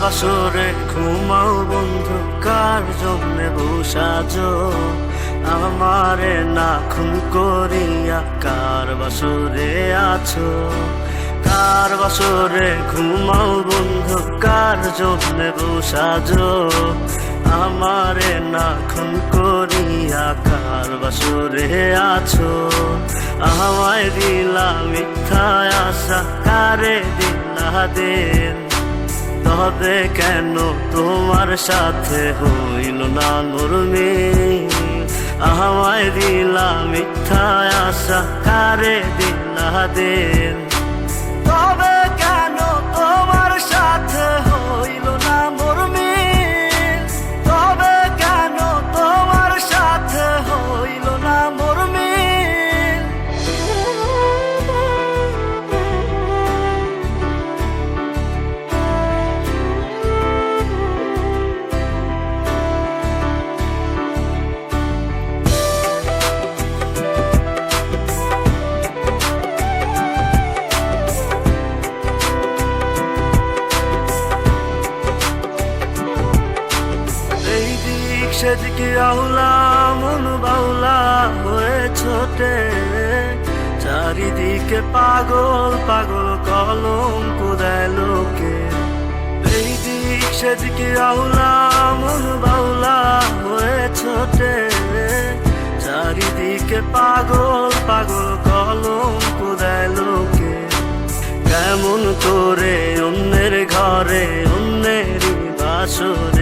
বাসরে ঘুমাও বন্ধু, কার জন্যে বসাজ আমারে না খুন করিয়া কার বাসরে আছো? কার বাসরে ঘুমাও বন্ধু, কার জন্যে বসাজ আমারে না খুন করিয়া কার বাসরে আছো? আমায় দিলা মিথ্যা আশা, কারে দিলা দেন? তবে কেন তোমার সাথে হইল না নুরমি? আমায় দিলা মিথ্যা আশা, কারে দিলা দেন? তবে কেন তোমার সাথে হইল না মরমে সেদিকে আউলা, মন বাউলা হয়ে ছোটে। চারিদিকে পাগল পাগল কলম কোদায় লোকে। দিক সেদিকে আউলা, মন বাউলা হয়ে ছোটে। চারিদিকে পাগল পাগল কলম কোদায় লোকে। কেমন করে অন্যের ঘরে, অন্যেরই বাসরে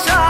কেন তোমার সাথে